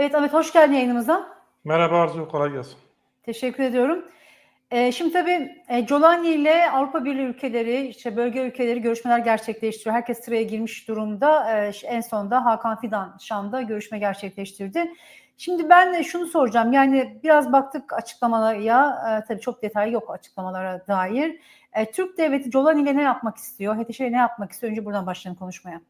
Evet Ahmet hoş geldin yayınımıza. Merhaba Arzu, kolay gelsin. Teşekkür ediyorum. Ee, şimdi tabii e, Jolani ile Avrupa Birliği ülkeleri, işte bölge ülkeleri görüşmeler gerçekleştiriyor. Herkes sıraya girmiş durumda. Ee, en sonunda Hakan Fidan Şam'da görüşme gerçekleştirdi. Şimdi ben şunu soracağım. Yani biraz baktık açıklamalara, e, tabii çok detay yok açıklamalara dair. E, Türk devleti Jolani ile ne yapmak istiyor? HTŞ ile ne yapmak istiyor? Önce buradan başlayalım konuşmaya.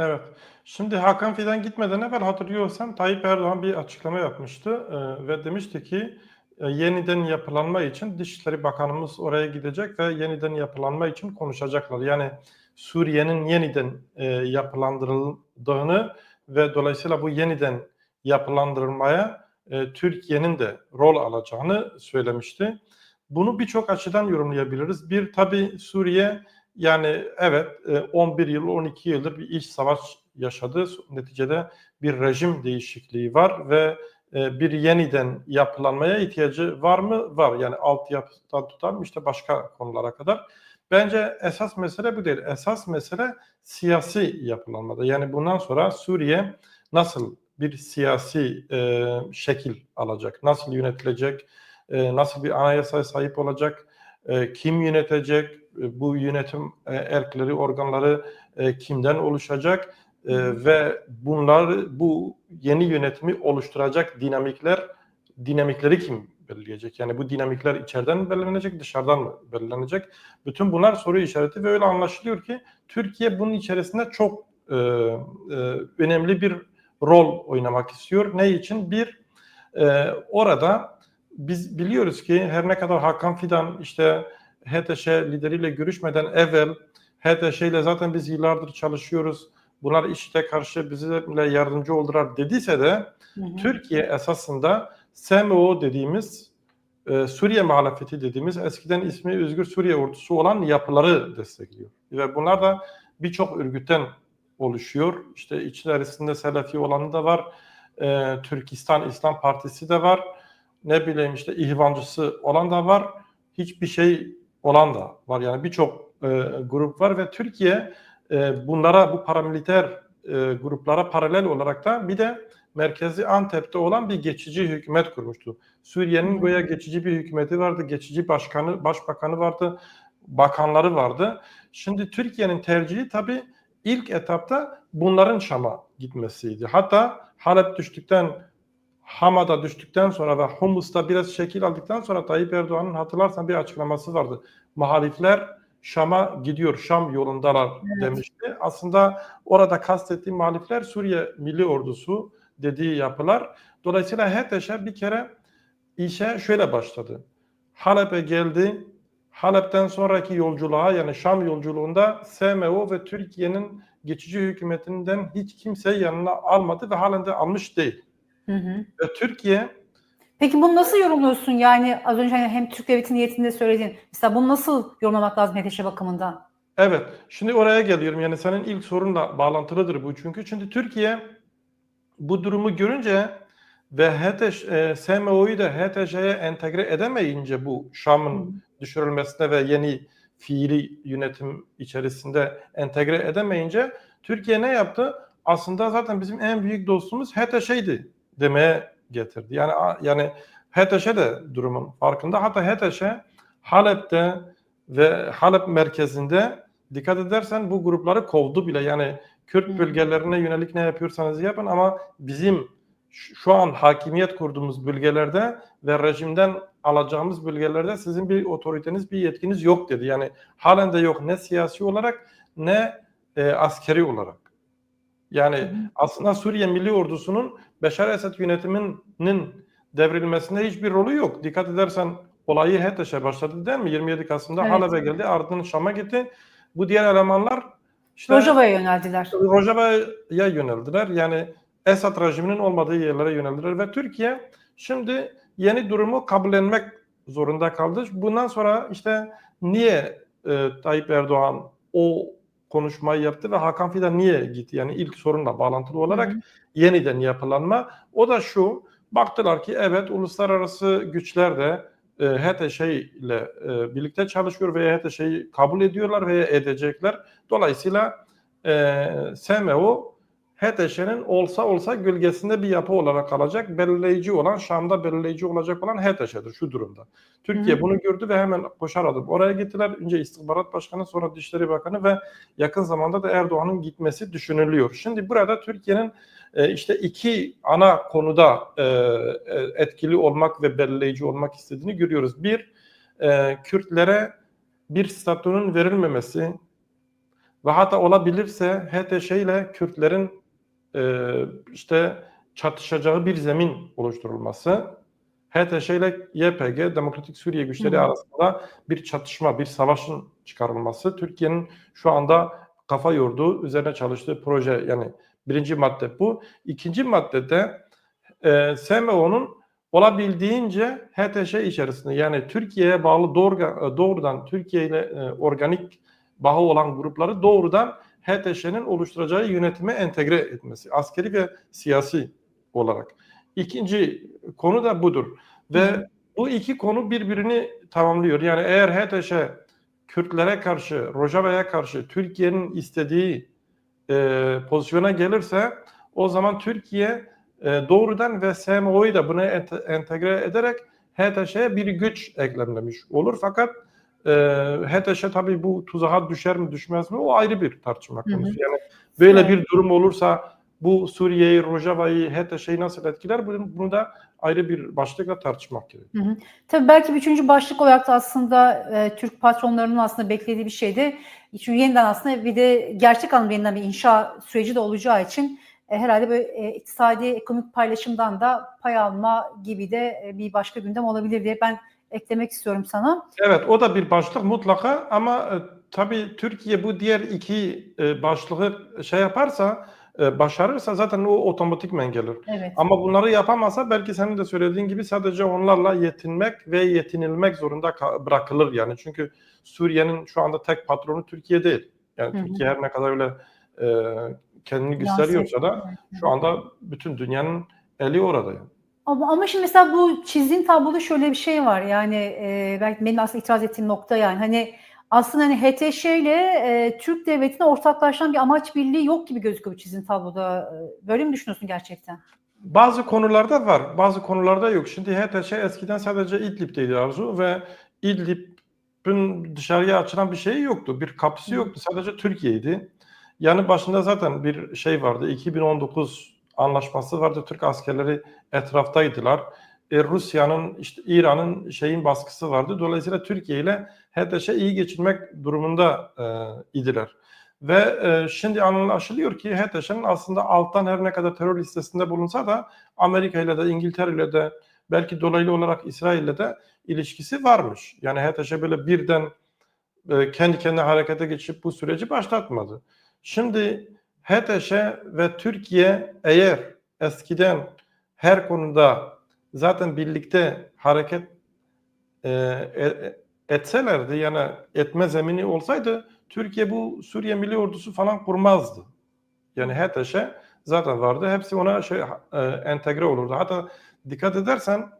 Evet. Şimdi Hakan Fidan gitmeden evvel hatırlıyorsan Tayyip Erdoğan bir açıklama yapmıştı e, ve demişti ki e, yeniden yapılanma için Dışişleri Bakanımız oraya gidecek ve yeniden yapılanma için konuşacaklar. Yani Suriye'nin yeniden e, yapılandırıldığını ve dolayısıyla bu yeniden yapılandırılmaya e, Türkiye'nin de rol alacağını söylemişti. Bunu birçok açıdan yorumlayabiliriz. Bir tabii Suriye yani evet 11 yıl 12 yıldır bir iç savaş yaşadı. Neticede bir rejim değişikliği var ve e, bir yeniden yapılanmaya ihtiyacı var mı? Var. Yani altyapıdan tutar işte başka konulara kadar. Bence esas mesele bu değil. Esas mesele siyasi yapılanmada. Yani bundan sonra Suriye nasıl bir siyasi e, şekil alacak? Nasıl yönetilecek? E, nasıl bir anayasaya sahip olacak? E, kim yönetecek? E, bu yönetim e, erkleri, organları e, kimden oluşacak? Ve bunlar bu yeni yönetimi oluşturacak dinamikler dinamikleri kim belirleyecek? Yani bu dinamikler içeriden mi belirlenecek, dışarıdan mı belirlenecek? Bütün bunlar soru işareti ve öyle anlaşılıyor ki Türkiye bunun içerisinde çok e, e, önemli bir rol oynamak istiyor. Ne için? Bir, e, orada biz biliyoruz ki her ne kadar Hakan Fidan işte HTŞ lideriyle görüşmeden evvel HTŞ ile zaten biz yıllardır çalışıyoruz. Bunlar işte karşı bize yardımcı oldular dediyse de hı hı. Türkiye esasında SMO dediğimiz e, Suriye muhalefeti dediğimiz eskiden ismi Özgür Suriye Ordusu olan yapıları destekliyor. Ve bunlar da birçok örgütten oluşuyor. İşte içerisinde Selefi olanı da var. E, Türkistan İslam Partisi de var. Ne bileyim işte ihvancısı olan da var. Hiçbir şey olan da var. Yani birçok e, grup var ve Türkiye e, bunlara bu paramiliter e, gruplara paralel olarak da bir de merkezi Antep'te olan bir geçici hükümet kurmuştu. Suriye'nin goya geçici bir hükümeti vardı, geçici başkanı, başbakanı vardı, bakanları vardı. Şimdi Türkiye'nin tercihi tabii ilk etapta bunların Şam'a gitmesiydi. Hatta Halep düştükten Hama'da düştükten sonra ve Humus'ta biraz şekil aldıktan sonra Tayyip Erdoğan'ın hatırlarsan bir açıklaması vardı. Muhalifler Şam'a gidiyor, Şam yolundalar evet. demişti. Aslında orada kastettiğim muhalifler Suriye Milli Ordusu dediği yapılar. Dolayısıyla HTŞ bir kere işe şöyle başladı. Halep'e geldi. Halep'ten sonraki yolculuğa yani Şam yolculuğunda SMO ve Türkiye'nin geçici hükümetinden hiç kimse yanına almadı ve halen de almış değil. Hı hı. Ve Türkiye Peki bunu nasıl yorumluyorsun? Yani az önce hani hem Türk devleti niyetinde söyledin. Mesela bunu nasıl yorumlamak lazım HTŞ bakımından? Evet. Şimdi oraya geliyorum. Yani senin ilk sorunla bağlantılıdır bu çünkü. Şimdi Türkiye bu durumu görünce ve HTŞ, e, SMO'yu da HTŞ'ye entegre edemeyince bu Şam'ın düşürülmesine ve yeni fiili yönetim içerisinde entegre edemeyince Türkiye ne yaptı? Aslında zaten bizim en büyük dostumuz HTŞ'ydi demeye getirdi. Yani yani HTŞ de durumun farkında. Hatta HTŞ Halep'te ve Halep merkezinde dikkat edersen bu grupları kovdu bile. Yani Kürt bölgelerine yönelik ne yapıyorsanız yapın ama bizim şu an hakimiyet kurduğumuz bölgelerde ve rejimden alacağımız bölgelerde sizin bir otoriteniz, bir yetkiniz yok dedi. Yani halen de yok ne siyasi olarak ne e, askeri olarak. Yani aslında Suriye Milli Ordusu'nun Beşar Esed yönetiminin devrilmesinde hiçbir rolü yok. Dikkat edersen olayı HTŞ'e başladı değil mi? 27 Kasım'da evet. Halep'e geldi, ardından Şam'a gitti. Bu diğer elemanlar işte Rojava'ya yöneldiler. Rojava'ya yöneldiler. Yani Esad rejiminin olmadığı yerlere yöneldiler ve Türkiye şimdi yeni durumu kabullenmek zorunda kaldı. Bundan sonra işte niye e, Tayyip Erdoğan o konuşmayı yaptı ve Hakan Fidan niye gitti? Yani ilk sorunla bağlantılı olarak Hı-hı. yeniden yapılanma. O da şu, baktılar ki evet uluslararası güçler de e, HTŞ ile e, birlikte çalışıyor ve HTŞ'yi kabul ediyorlar veya edecekler. Dolayısıyla e, SMO HTŞ'nin olsa olsa gölgesinde bir yapı olarak kalacak. Belirleyici olan, Şam'da belirleyici olacak olan HTŞ'dir şu durumda. Türkiye Hı hı. bunu gördü ve hemen koşar adım oraya gittiler. Önce İstihbarat Başkanı sonra Dışişleri Bakanı ve yakın zamanda da Erdoğan'ın gitmesi düşünülüyor. Şimdi burada Türkiye'nin e, işte iki ana konuda e, e, etkili olmak ve belirleyici olmak istediğini görüyoruz. Bir, e, Kürtlere bir statünün verilmemesi ve hatta olabilirse HTŞ ile Kürtlerin e, işte çatışacağı bir zemin oluşturulması. HTŞ ile YPG, Demokratik Suriye Güçleri Hı arasında bir çatışma, bir savaşın çıkarılması. Türkiye'nin şu anda kafa yorduğu, üzerine çalıştığı proje yani birinci madde bu. İkinci maddede e, SMO'nun olabildiğince HTŞ içerisinde yani Türkiye'ye bağlı doğrudan, doğrudan Türkiye ile e, organik bağı olan grupları doğrudan HTŞ'nin oluşturacağı yönetime entegre etmesi. Askeri ve siyasi olarak. İkinci konu da budur. Ve Hı bu iki konu birbirini tamamlıyor. Yani eğer HTŞ Kürtlere karşı, Rojava'ya karşı Türkiye'nin istediği e, pozisyona gelirse o zaman Türkiye e, doğrudan ve SMO'yu da buna ente- entegre ederek HTŞ'ye bir güç eklemlemiş olur. Fakat e, HTŞ tabii bu tuzağa düşer mi düşmez mi o ayrı bir tartışma Hı hı. konusu. Yani böyle Evet. bir durum olursa bu Suriye'yi, Rojava'yı, HTŞ'yi nasıl etkiler bunu, bunu da ayrı bir başlıkla tartışmak gerekiyor. Hı hı. Tabii belki bir üçüncü başlık olarak da aslında e, Türk patronlarının aslında beklediği bir şeydi. Çünkü yeniden aslında bir de gerçek anlamda yeniden bir inşa süreci de olacağı için e, herhalde böyle e, iktisadi ekonomik paylaşımdan da pay alma gibi de e, bir başka gündem olabilir diye ben eklemek istiyorum sana. Evet o da bir başlık mutlaka ama e, tabii Türkiye bu diğer iki e, başlığı şey yaparsa e, başarırsa zaten o otomatikmen gelir. Evet. Ama bunları yapamazsa belki senin de söylediğin gibi sadece onlarla yetinmek ve yetinilmek zorunda bırakılır yani. Çünkü Suriye'nin şu anda tek patronu Türkiye değil. Yani Hı hı. Türkiye her ne kadar öyle e, kendini gösteriyorsa da şu anda bütün dünyanın eli orada yani. Ama, ama şimdi mesela bu çizdiğin tabloda şöyle bir şey var yani e, belki benim aslında itiraz ettiğim nokta yani hani aslında hani HTŞ ile e, Türk devletine ortaklaşan bir amaç birliği yok gibi gözüküyor bu çizdiğin tabloda. E, Böyle mi düşünüyorsun gerçekten? Bazı konularda var, bazı konularda yok. Şimdi HTŞ eskiden sadece İdlib'teydi Arzu ve İdlib'in dışarıya açılan bir şeyi yoktu. Bir kapısı yoktu. Sadece Türkiye'ydi. Yanı başında zaten bir şey vardı. 2019 anlaşması vardı. Türk askerleri etraftaydılar. E, Rusya'nın, işte İran'ın şeyin baskısı vardı. Dolayısıyla Türkiye ile HTŞ iyi geçinmek durumunda e, idiler. Ve e, şimdi anlaşılıyor ki HTŞ'nin aslında alttan her ne kadar terör listesinde bulunsa da Amerika ile de İngiltere ile de belki dolaylı olarak İsrail ile de ilişkisi varmış. Yani HTŞ böyle birden e, kendi kendine harekete geçip bu süreci başlatmadı. Şimdi HTŞ ve Türkiye eğer eskiden her konuda zaten birlikte hareket e, e, etselerdi yani etme zemini olsaydı Türkiye bu Suriye Milli Ordusu falan kurmazdı. Yani HTŞ zaten vardı. Hepsi ona şey e, entegre olurdu. Hatta dikkat edersen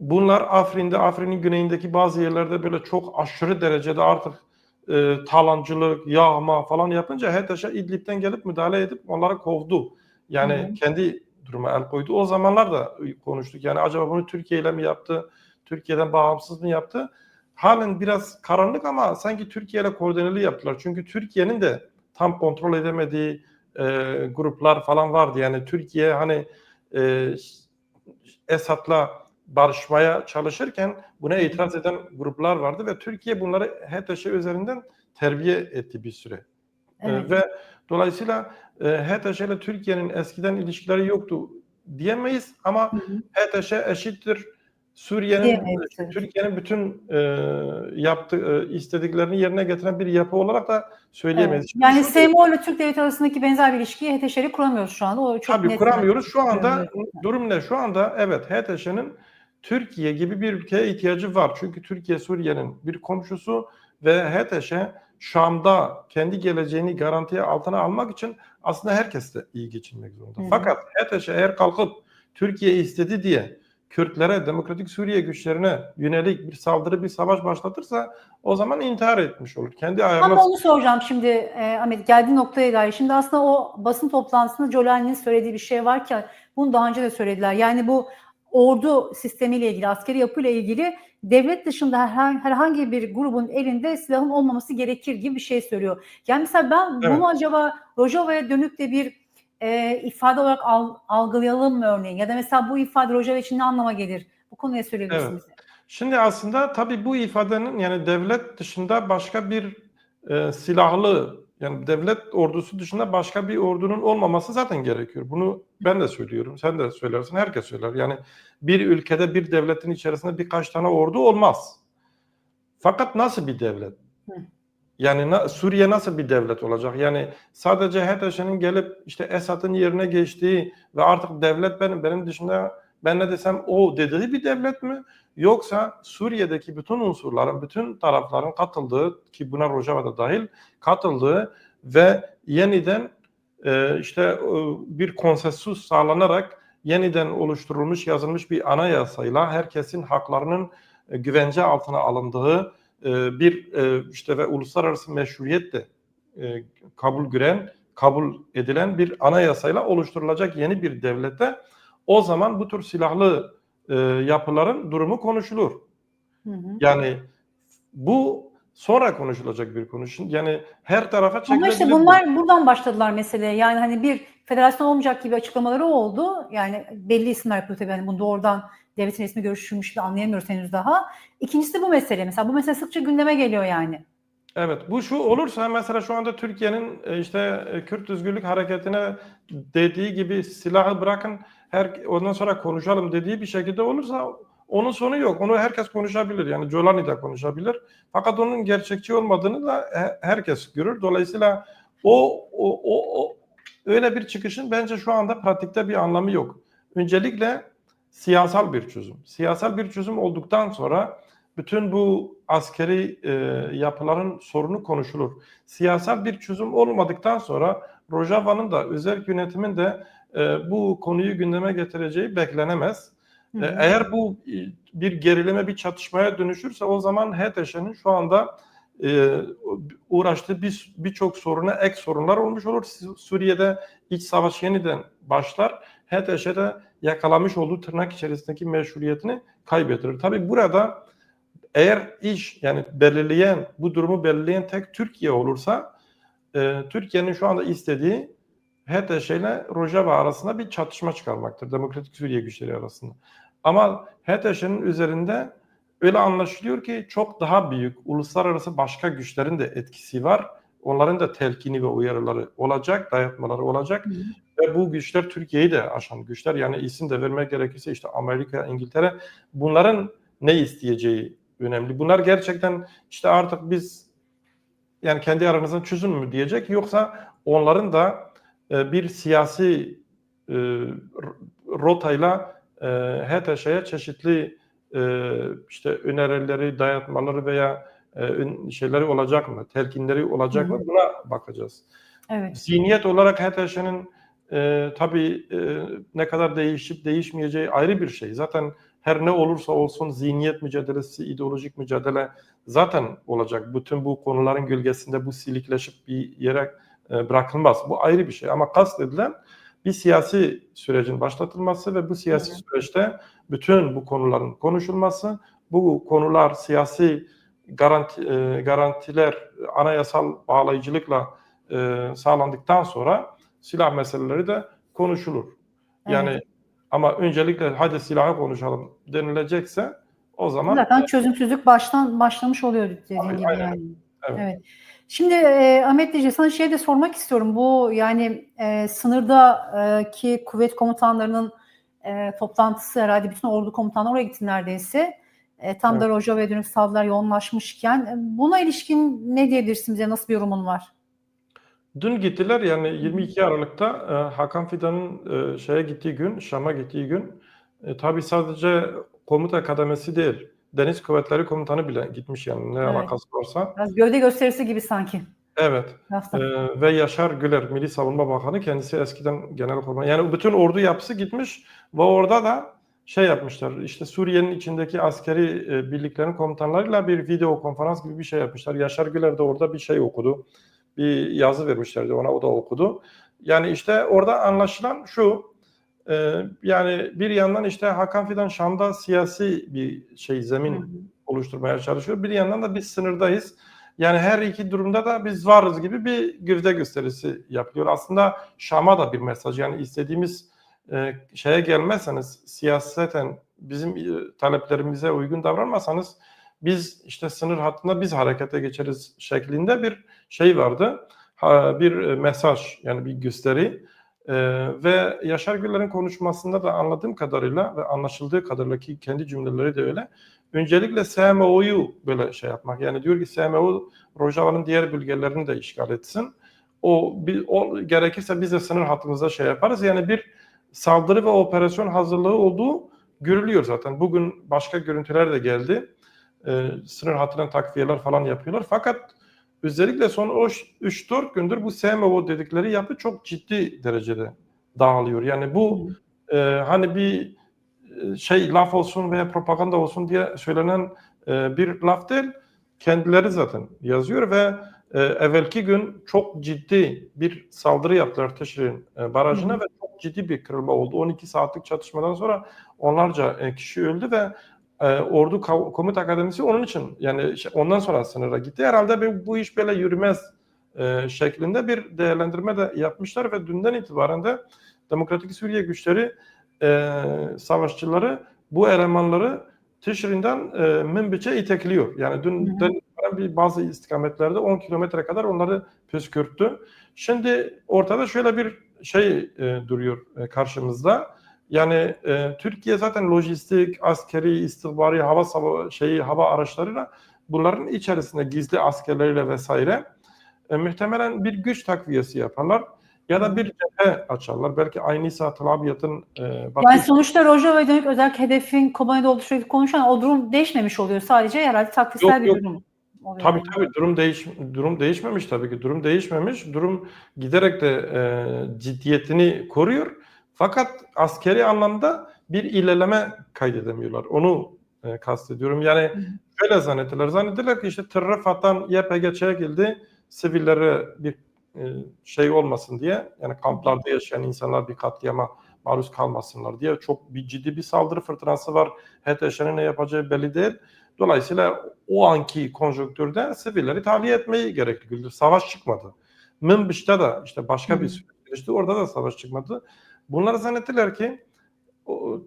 bunlar Afrin'de, Afrin'in güneyindeki bazı yerlerde böyle çok aşırı derecede artık e, talancılık, yağma falan yapınca HTŞ İdlib'den gelip müdahale edip onları kovdu. Yani Hı hı. kendi duruma el koydu. O zamanlar da konuştuk. Yani acaba bunu Türkiye ile mi yaptı? Türkiye'den bağımsız mı yaptı? Halen biraz karanlık ama sanki Türkiye ile koordineli yaptılar. Çünkü Türkiye'nin de tam kontrol edemediği e, gruplar falan vardı. Yani Türkiye hani e, Esad'la barışmaya çalışırken buna itiraz eden gruplar vardı ve Türkiye bunları HTŞ üzerinden terbiye etti bir süre. E, Evet. ve dolayısıyla e, HTŞ ile Türkiye'nin eskiden ilişkileri yoktu diyemeyiz ama. HTŞ eşittir Suriye'nin. Türkiye'nin bütün e, yaptığı e, istediklerini yerine getiren bir yapı olarak da söyleyemeyiz. Evet. Şimdi Yani SMO ile Türk devleti arasındaki benzer bir ilişkiyi HTŞ ile kuramıyoruz şu anda. O çok Tabii net. kuramıyoruz. Şu anda durum ne? Şu anda evet HTŞ'nin Türkiye gibi bir ülkeye ihtiyacı var. Çünkü Türkiye Suriye'nin bir komşusu ve HTŞ Şam'da kendi geleceğini garantiye altına almak için aslında herkes de iyi geçinmek zorunda. Hı hı. Fakat HTŞ eğer kalkıp Türkiye istedi diye Kürtlere, Demokratik Suriye güçlerine yönelik bir saldırı, bir savaş başlatırsa o zaman intihar etmiş olur. Kendi Ama ayarına onu soracağım şimdi e, Ahmet geldiği noktaya dair. Şimdi aslında o basın toplantısında Jolani'nin söylediği bir şey varken bunu daha önce de söylediler. Yani bu ordu sistemiyle ilgili, askeri yapıyla ilgili devlet dışında herhangi, bir grubun elinde silahın olmaması gerekir gibi bir şey söylüyor. Yani mesela ben Evet. bunu acaba Rojava'ya dönük de bir e, ifade olarak al- algılayalım mı örneğin? Ya da mesela bu ifade Rojava için ne anlama gelir? Bu konuya söyleyebilirsiniz. Şimdi aslında tabii bu ifadenin yani devlet dışında başka bir e, silahlı yani devlet ordusu dışında başka bir ordunun olmaması zaten gerekiyor. Bunu ben de söylüyorum. Sen de söylersin. Herkes söyler. Yani bir ülkede bir devletin içerisinde birkaç tane ordu olmaz. Fakat nasıl bir devlet? Yani na- Suriye nasıl bir devlet olacak? Yani sadece HDŞ'nin gelip işte Esad'ın yerine geçtiği ve artık devlet benim, benim dışında ben ne desem o dediği bir devlet mi? Yoksa Suriye'deki bütün unsurların, bütün tarafların katıldığı ki buna Rojava da dahil katıldığı ve yeniden e, işte e, bir konsensus sağlanarak yeniden oluşturulmuş, yazılmış bir anayasayla herkesin haklarının e, güvence altına alındığı e, bir e, işte ve uluslararası meşruiyetle e, kabul gören, kabul edilen bir anayasayla oluşturulacak yeni bir devlete o zaman bu tür silahlı e, yapıların durumu konuşulur. Hı hı. Yani bu sonra konuşulacak bir konu. Şimdi Yani her tarafa Ama çekilebilir. işte bu. bunlar buradan başladılar meseleye. Yani hani bir federasyon olmayacak gibi açıklamaları oldu. Yani belli isimler yapıyor tabii. Yani bunu doğrudan devletin resmi görüşülmüş de anlayamıyoruz henüz daha. İkincisi bu mesele. Mesela bu mesele sıkça gündeme geliyor yani. Evet, bu şu olursa mesela şu anda Türkiye'nin e, işte e, Kürt Özgürlük Hareketi'ne dediği gibi silahı bırakın her ondan sonra konuşalım dediği bir şekilde olursa onun sonu yok. Onu herkes konuşabilir. Yani Jolani de konuşabilir. Fakat onun gerçekçi olmadığını da he- herkes görür. Dolayısıyla o, o, o, o öyle bir çıkışın bence şu anda pratikte bir anlamı yok. Öncelikle siyasal bir çözüm. Siyasal bir çözüm olduktan sonra bütün bu askeri e, yapıların sorunu konuşulur. Siyasal bir çözüm olmadıktan sonra Rojava'nın da özel yönetimin de e, bu konuyu gündeme getireceği beklenemez. Hı E. Eğer bu e, bir gerileme, bir çatışmaya dönüşürse o zaman HDŞ'nin şu anda e, uğraştığı bir- birçok soruna ek sorunlar olmuş olur. Su- Suriye'de iç savaş yeniden başlar. HDŞ'de yakalamış olduğu tırnak içerisindeki meşruiyetini kaybedilir. Tabii burada eğer iş yani belirleyen, bu durumu belirleyen tek Türkiye olursa e, Türkiye'nin şu anda istediği HDŞ ile Rojava arasında bir çatışma çıkarmaktır. Demokratik Suriye güçleri arasında. Ama HDŞ'nin üzerinde öyle anlaşılıyor ki çok daha büyük uluslararası başka güçlerin de etkisi var. Onların da telkini ve uyarıları olacak, dayatmaları olacak. Hı. Ve bu güçler Türkiye'yi de aşan güçler. Yani isim de vermek gerekirse işte Amerika, İngiltere bunların ne isteyeceği önemli. Bunlar gerçekten işte artık biz yani kendi aranızda çözün mü diyecek yoksa onların da e, bir siyasi e, rotayla e, HTŞ'ye çeşitli e, işte önerileri, dayatmaları veya e, şeyleri olacak mı, telkinleri olacak mı buna bakacağız. Evet. Zihniyet olarak HTŞ'nin e, tabii e, ne kadar değişip değişmeyeceği ayrı bir şey. Zaten her ne olursa olsun zihniyet mücadelesi, ideolojik mücadele zaten olacak. Bütün bu konuların gölgesinde bu silikleşip bir yere e, bırakılmaz. Bu ayrı bir şey ama kastedilen bir siyasi sürecin başlatılması ve bu siyasi hı. süreçte bütün bu konuların konuşulması, bu konular siyasi garanti, e, garantiler, anayasal bağlayıcılıkla e, sağlandıktan sonra silah meseleleri de konuşulur. Yani Evet. Ama öncelikle hadi silahı konuşalım denilecekse o zaman Zaten çözümsüzlük baştan başlamış oluyor dediğin Aynen, gibi aynen. yani. Evet. Şimdi e, Ahmet Dicle sana şey de sormak istiyorum. Bu yani e, sınırdaki kuvvet komutanlarının e, toplantısı herhalde bütün ordu komutanları oraya gitti neredeyse. E, tam da Rojava'ya dönük saldırılar yoğunlaşmışken e, buna ilişkin ne diyebilirsin bize? Nasıl bir yorumun var? Dün gittiler yani 22 Aralık'ta e, Hakan Fidan'ın e, şeye gittiği gün, Şam'a gittiği gün e, tabii sadece komuta kademesi değil, Deniz Kuvvetleri Komutanı bile gitmiş yani ne Evet. alakası varsa. Biraz gövde gösterisi gibi sanki. Evet. Ee, ve Yaşar Güler, Milli Savunma Bakanı kendisi eskiden genelkurmay. Yani bütün ordu yapısı gitmiş ve orada da şey yapmışlar. İşte Suriye'nin içindeki askeri e, birliklerin komutanlarıyla bir video konferans gibi bir şey yapmışlar. Yaşar Güler de orada bir şey okudu. Bir yazı vermişlerdi ona o da okudu. Yani işte orada anlaşılan şu e, yani bir yandan işte Hakan Fidan Şam'da siyasi bir şey zemin oluşturmaya çalışıyor. Bir yandan da biz sınırdayız. Yani her iki durumda da biz varız gibi bir gövde gösterisi yapıyor. Aslında Şam'a da bir mesaj. Yani istediğimiz e, şeye gelmezseniz, siyaseten bizim e, taleplerimize uygun davranmasanız biz işte sınır hattında biz harekete geçeriz şeklinde bir şey vardı. Bir e, mesaj yani bir gösteri. Ee, ve Yaşar Güller'in konuşmasında da anladığım kadarıyla ve anlaşıldığı kadarıyla ki kendi cümleleri de öyle. Öncelikle SMO'yu böyle şey yapmak. Yani diyor ki SMO Rojava'nın diğer bölgelerini de işgal etsin. O, bir, o gerekirse biz de sınır hattımızda şey yaparız. Yani bir saldırı ve operasyon hazırlığı olduğu görülüyor zaten. Bugün başka görüntüler de geldi. Ee, sınır hattına takviyeler falan yapıyorlar. Fakat özellikle son 3-4 gündür bu SMO dedikleri yapı çok ciddi derecede dağılıyor. Yani bu e, hani bir e, şey laf olsun veya propaganda olsun diye söylenen e, bir laf değil. Kendileri zaten yazıyor ve e, evvelki gün çok ciddi bir saldırı yaptılar Teşir'in e, barajına Hı. ve çok ciddi bir kırılma oldu. 12 saatlik çatışmadan sonra onlarca e, kişi öldü ve e, Ordu Kav- Komut Akademisi onun için yani şey, ondan sonra sınıra gitti. Herhalde bu, bu iş böyle yürümez e, şeklinde bir değerlendirme de yapmışlar ve dünden itibaren de Demokratik Suriye güçleri e, savaşçıları bu elemanları Tişrin'den e, Münbiç'e itekliyor. Yani dünden itibaren bir bazı istikametlerde 10 kilometre kadar onları püskürttü. Şimdi ortada şöyle bir şey e, duruyor e, karşımızda. Yani e, Türkiye zaten lojistik, askeri, istihbari, hava sava- şeyi hava araçlarıyla bunların içerisinde gizli askerleriyle vesaire e, muhtemelen bir güç takviyesi yaparlar ya da bir cephe açarlar. Belki aynı Talabiyat'ın e, Batı Yani sonuçta Rojava'ya dönük özellikle hedefin Kobani'de olduğu sürekli konuşan o durum değişmemiş oluyor. Sadece herhalde takvimsel Yok, bir yok. durum oluyor. Tabii tabii durum değiş durum değişmemiş tabii ki. Durum değişmemiş. Durum giderek de e, ciddiyetini koruyor. Fakat askeri anlamda bir ilerleme kaydedemiyorlar. Onu e, kastediyorum. Yani şöyle zannettiler. Zannettiler ki işte terör fatan YPG çekildi. Sivillere bir e, şey olmasın diye. Yani kamplarda yaşayan insanlar bir katliama maruz kalmasınlar diye. Çok bir ciddi bir saldırı fırtınası var. HTŞ'nin ne yapacağı belli değil. Dolayısıyla o anki konjonktürde sivilleri tahliye etmeyi gerekli gördü. Savaş çıkmadı. Münbiş'te de işte başka hı. bir süreç geçti. Orada da savaş çıkmadı. Bunlar zannettiler ki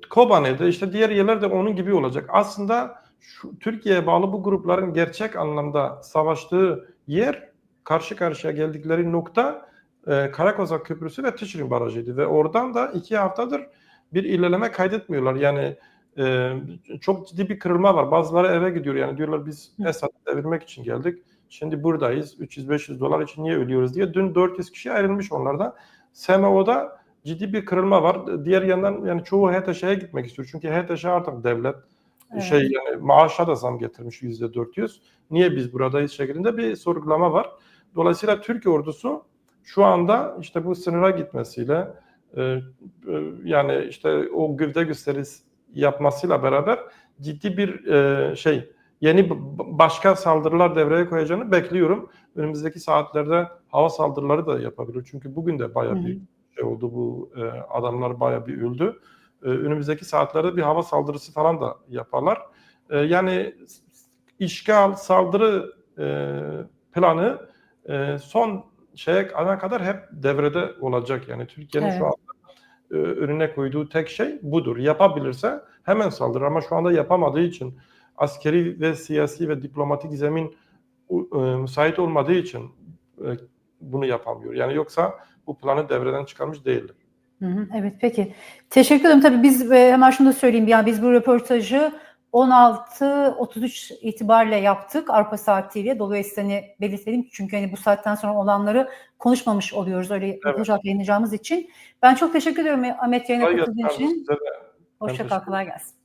Kobane'de işte diğer yerlerde onun gibi olacak. Aslında şu, Türkiye'ye bağlı bu grupların gerçek anlamda savaştığı yer karşı karşıya geldikleri nokta e, Karakozak Köprüsü ve Tişrin Barajı'ydı ve oradan da iki haftadır bir ilerleme kaydetmiyorlar. Yani e, çok ciddi bir kırılma var. Bazıları eve gidiyor yani diyorlar biz. Esad'ı devirmek için geldik. Şimdi buradayız. 300-500 dolar için niye ölüyoruz diye. Dün 400 kişi ayrılmış onlardan. SMO'da ciddi bir kırılma var. Diğer yandan yani çoğu HTŞ'ye gitmek istiyor. Çünkü HTŞ artık devlet Evet. şey yani maaşa da zam getirmiş yüzde 400. Niye biz buradayız şeklinde bir sorgulama var. Dolayısıyla Türkiye ordusu şu anda işte bu sınıra gitmesiyle e, e, yani işte o gövde gösterisi yapmasıyla beraber ciddi bir e, şey yeni başka saldırılar devreye koyacağını bekliyorum. Önümüzdeki saatlerde hava saldırıları da yapabilir. Çünkü bugün de bayağı bir şey oldu bu e, adamlar bayağı bir öldü. E, önümüzdeki saatlerde bir hava saldırısı falan da yaparlar. E, yani işgal, saldırı e, planı e, son şeye ana kadar hep devrede olacak. Yani Türkiye'nin Evet. şu anda e, önüne koyduğu tek şey budur. Yapabilirse hemen saldırır ama şu anda yapamadığı için askeri ve siyasi ve diplomatik zemin e, müsait olmadığı için e, bunu yapamıyor. Yani yoksa bu planı devreden çıkarmış değildir. Hı hı, Evet peki. Teşekkür ederim. Tabii biz e, hemen şunu da söyleyeyim. Yani biz bu röportajı 16.33 itibariyle yaptık Avrupa saatiyle. Dolayısıyla hani belirtelim çünkü hani bu saatten sonra olanları konuşmamış oluyoruz öyle röportaj yayınlayacağımız için. Ben çok teşekkür ediyorum Ahmet yayına katıldığın için. Hoşça kal, kolay gelsin.